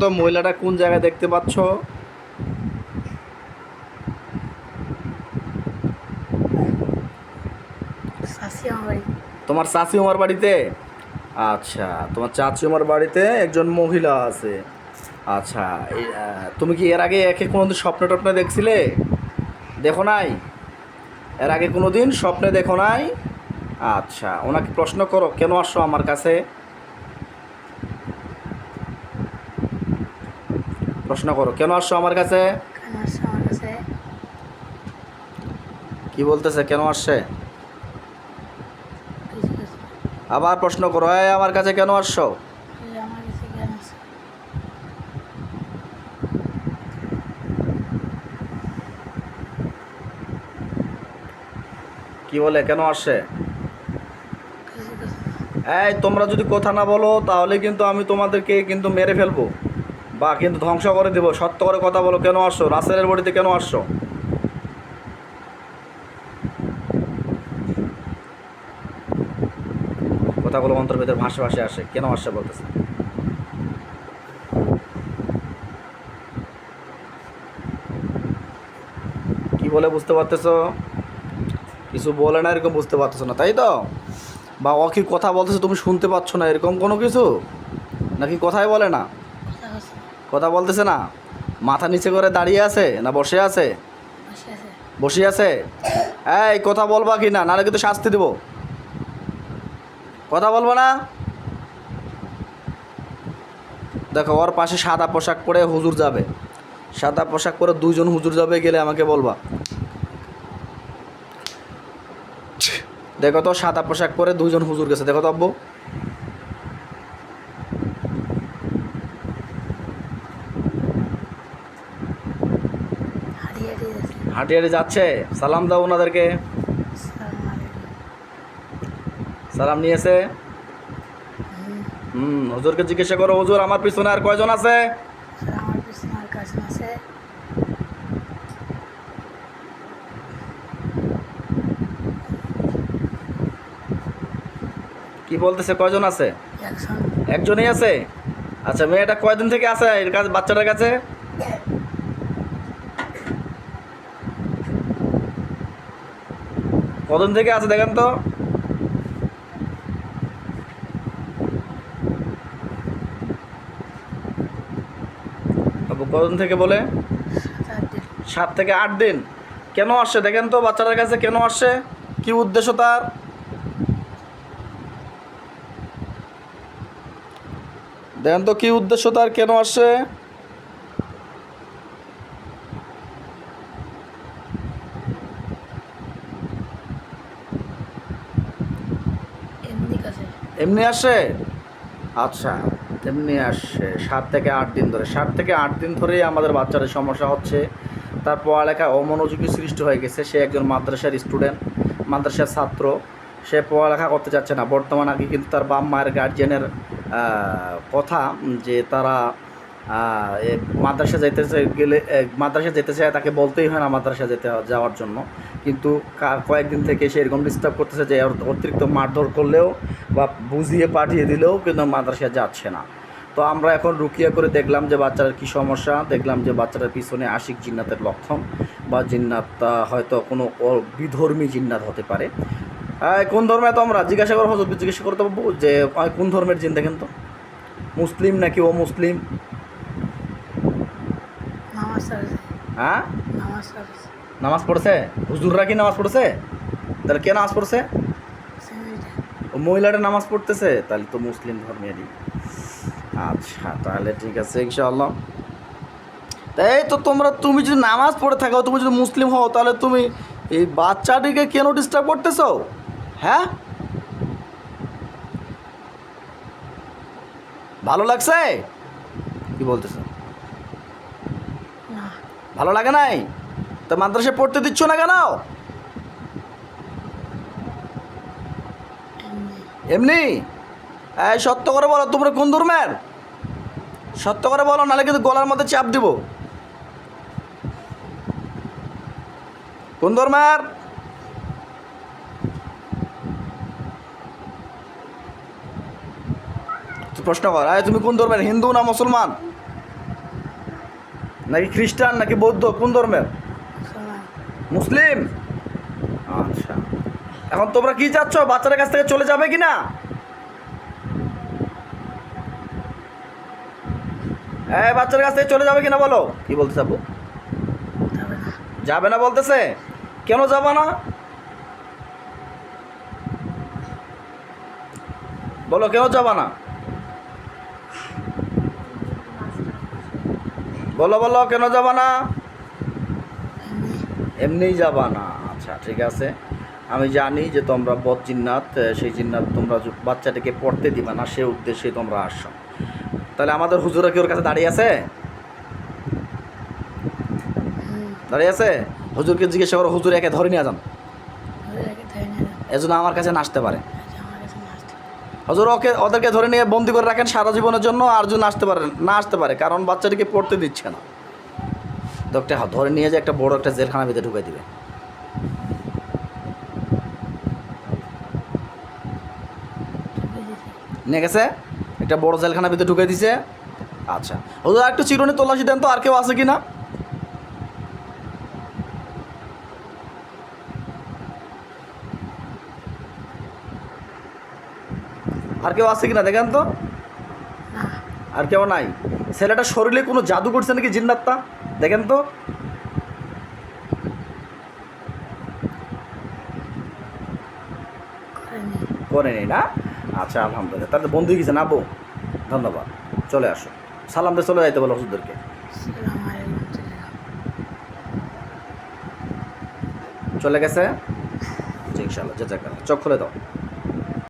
তো মহিলাটা কোন জায়গায় দেখতে পাচ্ছ? তোমার চাচি আমার বাড়িতে? আচ্ছা তোমার চাচি আমার বাড়িতে একজন মহিলা আছে। আচ্ছা তুমি কি এর আগে একে কোনো দিন স্বপ্ন টপ্নে দেখছিলে? দেখো নাই? এর আগে কোনো দিন স্বপ্নে দেখো নাই? আচ্ছা ওনাকে প্রশ্ন করো কেন আসো আমার কাছে? প্রশ্ন করো। কেন আসছো আমার কাছে? কি বলতেছে? কেন আসছে? আবার প্রশ্ন করো এই আমার কাছে কেন আসছো? কি বলে? কেন আসছে? এই তোমরা যদি কথা না বলো তাহলে কিন্তু আমি তোমাদেরকে কিন্তু মেরে ফেলব। বা কিন্তু ধ্বংস করে দেবো, সত্য করে কথা বলো, কেন আসছো? রাসেলের বাড়িতে কেন আসছো? কথাগুলো অন্তর্ভেদের ভাসে ভাসে আসে, কেন আসছে বলতেছে। কি বলে বুঝতে পারতেছো? কিছু বলে না, এরকম বুঝতে পারতেছো না, তাই তো? বা কি কথা বলতেছে, তুমি শুনতে পাচ্ছ না, এরকম কোনো কিছু? নাকি কথাই বলে না? কথা বলতেছে না? মাথা নিচে করে দাঁড়িয়ে আছে না বসে আছে? বসে আছে। এই কথা বলবা কি না? নাহলে কিন্তু শাস্তি দেবো। কথা বলব না? দেখো ওর পাশে সাদা পোশাক পরে হুজুর যাবে। সাদা পোশাক পরে দুইজন হুজুর যাবে গেলে আমাকে বলবা। দেখো তো সাদা পোশাক পরে দুইজন হুজুর গেছে। দেখো তো আব্বু। হারিয়ে যাচ্ছে। সালাম দাও ওনাদেরকে। সালাম নিয়েছে। হুম হুজুরকে জিজ্ঞাসা করো হুজুর আমার পিছনে আর কয়জন আছে? কি বলতেছে কয়জন আছে? একজনই আছে? আচ্ছা মেয়েটা কয়দিন থেকে আছে এর কাছে বাচ্চাটার কাছে? কদিন থেকে আছে দেখেন তো? কদিন থেকে বলে? সাত থেকে আট দিন। কেন আসছে? দেখেন তো বাচ্চাটার কাছে কেন আসছে? কি উদ্দেশ্য তার? দেখেন তো, কি উদ্দেশ্য তার? কেন আসছে এমনি কাছে এমনি আসে? আচ্ছা এমনি আসছে সাত থেকে আট দিন ধরে। সাত থেকে আট দিন ধরেই আমাদের বাচ্চাদের সমস্যা হচ্ছে। তার পড়ালেখা অমনোযোগী সৃষ্টি হয়ে গেছে। সে একজন মাদ্রাসার স্টুডেন্ট, মাদ্রাসার ছাত্র। সে পড়ালেখা করতে চাচ্ছে না। বর্তমান আগে কিন্তু তার বাপ মায়ের গার্জেনের কথা যে তারা মাদ্রাসা যেতে গেলে মাদ্রাসা যেতে চায় তাকে বলতেই হয় না মাদ্রাসা যেতে যাওয়ার জন্য। কিন্তু কয়েকদিন থেকে সে এরকম ডিস্টার্ব করতেছে যে অতিরিক্ত মারধর করলেও বা বুঝিয়ে পাঠিয়ে দিলেও কিন্তু মাদ্রাসা যাচ্ছে না। তো আমরা এখন রুকিয়া করে দেখলাম যে বাচ্চার কী সমস্যা, দেখলাম যে বাচ্চাটার পিছনে আশিক জিন্নাতের লক্ষণ বা জিন্নাত হয়তো কোনো বিধর্মী জিন্নাত হতে পারে। কোন ধর্মে তো আমরা? জিজ্ঞাসা করো হজরত জিজ্ঞাসা করতে পারব যে কোন ধর্মের জিন দেখেন তো? মুসলিম নাকি ও মুসলিম নামাজ সারছে হ্যাঁ? নামাজ পড়ছে। হুজুররা কি নামাজ পড়ছে? তাহলে কে নামাজ পড়ছে? ও মহিলাটা নামাজ পড়তেছে? তাহলে তো মুসলিম ধর্মেরই। আচ্ছা তাহলে ঠিক আছে ইনশাআল্লাহ। এই তো তোমরা তুমি যদি নামাজ পড়ে থাকো তুমি যদি মুসলিম হও তাহলে তুমি এই বাচ্চাটিকে কেন ডিস্টার্ব করতেছো? হ্যাঁ? ভালো লাগছে? কি বলতেছো? ভালো লাগে নাই? তো মাদ্রাসায় পড়তে দিচ্ছ না কেন? এমনি? এই সত্য করে বলো, তোমরা কোন ধর্মের? সত্য করে বলো, নাহলে কিন্তু গলার মধ্যে চাপ দিব। কোন ধর্মের? প্রশ্ন কর তুমি কোন ধর্মের, হিন্দু না মুসলমান? নাকি খ্রিস্টান, নাকি বৌদ্ধ? কোন ধর্মের? মুসলিম? আচ্ছা। এখন তোমরা কি চাচ্ছ? বাচ্চাদের কাছ থেকে চলে যাবে কি না এই বাচ্চাদের কাছ থেকে চলে যাবে কিনা বলো? কি বলতে চাবো যাবে না বলতেছে? কেন যাবে না? বলো, কেন যাবে না? বলো বলো কেন যাবে না? এমনি এমনিই যাবা না। আচ্ছা ঠিক আছে। আমি জানি যে তোমরা বদ জিন্নাত সেই জিন্নাত তোমরা বাচ্চাটাকে পড়তে দিবা না সে উদ্দেশ্যে তোমরা আসছো তাহলে আমাদের হুজুরা কি ওর কাছে দাঁড়িয়ে আছে? দাঁড়িয়ে আছে? হুজুরকে জিজ্ঞাসা করো হুজুর একে ধরে নিয়ে যান। এজন্য আমার কাছে নাচতে পারে আচ্ছা আমার কাছে না আসতে হজুর, ওকে, ওদেরকে ধরে নিয়ে বন্দি করে রাখেন সারা জীবনের জন্য আর যদি আসতে পারেন, না আসতে পারে, কারণ বাচ্চাটিকে পড়তে দিচ্ছে না। তো একটা ধরে নিয়ে যে একটা বড় একটা জেলখানা ভিতরে ঢুকাই দিবে। ঢুকে নিয়ে গেছে? একটা বড় জেলখানা ভিতরে ঢুকাই দিছে। আচ্ছা। হজুর একটু চিরুনি দেন তো, আর কেউ আছে কি না আর কেউ আছে কিনা দেখেন তো? আর কেউ নাই। ছেলেটা শরীরে কোনো জাদু করছে নাকি জিন্নাতটা? দেখেন তো? করেনি। করেনি না? আচ্ছা আলহামদুলিল্লাহ। তাহলে বন্ধু গেছে না বউ? ধন্যবাদ। চলে আসো। সালাম দিয়ে চলে যাইতে বলো ওষুধদেরকে চলে গেছে? ইনশাল্লাহ যে চোখ খুলে দাও।